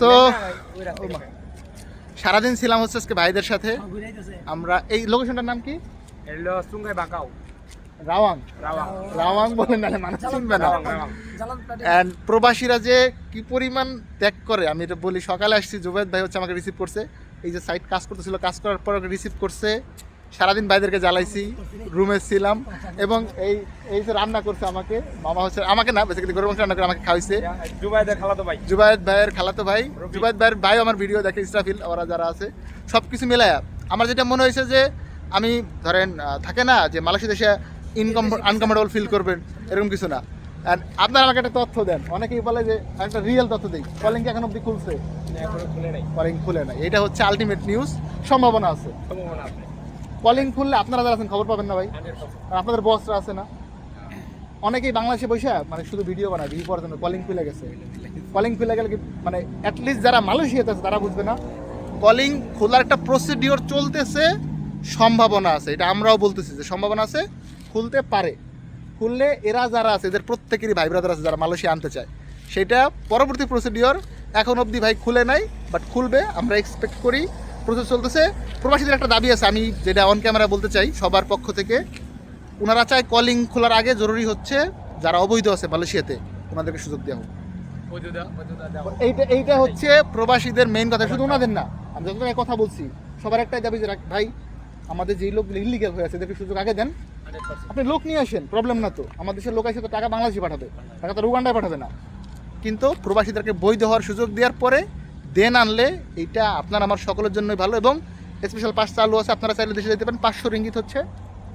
So সারাদিন ছিলাম হচ্ছে আজকে ভাইদের সাথে। আমরা এই লোকেশনটার নাম কি? এলো রাওয়াং। রাওয়াং। রাওয়াং বলেন না মানুষ চিনবে না। রাওয়াং। রাওয়াং অ্যান্ড প্রবাসীরা যে কি পরিমাণ ত্যাগ করে আমি এটা বলি সকালে আসছি জুবেদ ভাই হচ্ছে আমাকে রিসিভ করছে। এই যে সাইট কাজ করতেছিল কাজ করার পর রিসিভ করছে। সারাদিন ভাইদেরকে জ্বালাইছি রুমে ছিলাম এবং এই এই যে রান্না করছে আমাকে মামা হচ্ছে আমাকে না বেসিক্যালি গরু মাংস রান্না করে আমাকে খাওয়াইছে। জুবাইদের খালাতো ভাই। জুবায়েদ ভাইয়ের খালাতো ভাই জুবায়েদ ভাইয়ের ভাই আমার ভিডিও দেখে ইসরাফিল ওরা যারা আছে সব কিছু মিলায়া। আমার যেটা মনে হয়েছে যে আমি ধরেন থাকে না যে মালয়েশিয়া দেশে ইনকাম আনকমফোর্টেবল ফিল করবেন এরকম কিছু না। And আপনারা আমাকে একটা তথ্য দেন। অনেকেই বলে যে একটা রিয়েল তথ্য দিই। কলিং কি এখন অব্দি খুলছে? এখনও খুলে নাই। কলিং খুলে না এটা হচ্ছে আলটিমেট নিউজ সম্ভাবনা আছে। সম্ভাবনা আছে। কলিং খুললে আপনারা যারা আছেন খবর পাবেন না ভাই। আপনাদের বসরা আছে না। অনেকেই বাংলাদেশে বসে মানে শুধু ভিডিও বানায় ভিডিও করার জন্য কলিং খুলে গেছে। কলিং খুলে গেলে মানে অ্যাটলিস্ট যারা মালয়েশিয়াতে আছে, তারা বুঝবে না, কলিং খোলার একটা প্রসিডিওর চলতেছে, সম্ভাবনা আছে। এটা আমরাও বলতেছি যে সম্ভাবনা আছে, খুলতে পারে। খুললে এরা যারা আছে, এদের প্রত্যেকেরই ভাই ব্রাদার আছে যারা মালয়েশিয়া আনতে চায়। সেটা পরবর্তী প্রসিডিওর এখন অবধি ভাই খুলে নাই বাট খুলবে, আমরা এক্সপেক্ট করি। প্রসেস চলতেছে। প্রবাসীদের একটা দাবি আছে আমি যেটা অন ক্যামেরা বলতে চাই সবার পক্ষ থেকে। ওনারা চায় কলিং খোলার আগে জরুরি হচ্ছে যারা অবৈধ আছে মালয়েশিয়াতে ওনাদেরকে সুযোগ দেওয়া হোক। এইটা এইটা হচ্ছে প্রবাসীদের মেইন কথা শুধু ওনাদের না আমি যত এই কথা বলছি সবার একটাই দাবি যে ভাই আমাদের যেই লোকগুলো ইলিগাল হয়ে আছে এদেরকে সুযোগ আগে দেন। আপনি লোক নিয়ে আসেন প্রবলেম না তো। আমাদের দেশের লোক আসে তো টাকা বাংলাদেশে পাঠাবে টাকা তো উগান্ডায় পাঠাবে না। কিন্তু প্রবাসীদেরকে বৈধ হওয়ার সুযোগ দেওয়ার পরে দেন আনলে এইটা আপনার আমার সকলের জন্যই ভালো এবং স্পেশাল পাস চালু আছে আপনারা চাইলে দেশে যেতে পারেন। পাঁচশো রিঙ্গিত হচ্ছে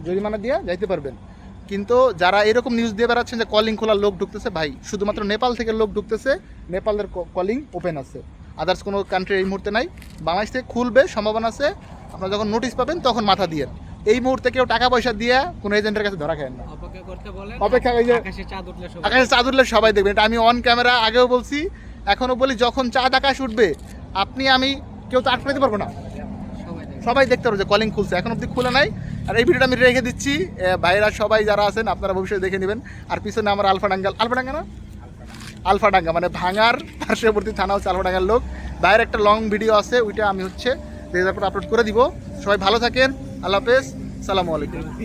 জরিমানা দিয়ে যাইতে পারবেন। কিন্তু যারা এরকম নিউজ দিয়ে বেড়াচ্ছেন যে কলিং খোলা লোক ঢুকতেছে ভাই শুধুমাত্র নেপাল থেকে লোক ঢুকতেছে নেপালের কলিং ওপেন আছে। আদার্স কোনো কান্ট্রি এই মুহূর্তে নাই। বাংলাদেশ থেকে খুলবে সম্ভাবনা আছে আপনারা যখন নোটিশ পাবেন তখন মাথা দিয়ে। এই মুহূর্তে কেউ টাকা পয়সা দিয়ে কোনো এজেন্টের কাছে ধরা খায় না। অপেক্ষা করতে বলেন অপেক্ষা এই যে আকাশে চাঁদ উঠলে সবাই দেখবেন। এটা আমি অন ক্যামেরা আগেও বলছি এখনও বলি, যখন চাঁদ আকাশ উঠবে, আপনি, আমি কেউ তো আটকাতে পারব না। সবাই দেখতে পারবে যে কলিং খুলছে। এখন অব্দি খুলে নাই। আর এই ভিডিওটা আমি রেখে দিচ্ছি। ভাইরা সবাই যারা আছেন, আপনারা ভবিষ্যতে দেখে নেবেন। আর পিছনে আমার আলফা ডাঙ্গাল আলফা ডাঙ্গা না? আলফা ডাঙ্গা মানে ভাঙার পার্শ্ববর্তী থানা হচ্ছে আলফা ডাঙ্গার লোক। ভাইয়ের একটা লং ভিডিও আছে, ওইটা আমি হচ্ছে রেজার আপলোড করে দিব। সবাই ভালো থাকেন। আল্লাহ হাফেজ। সালামু আলাইকুম।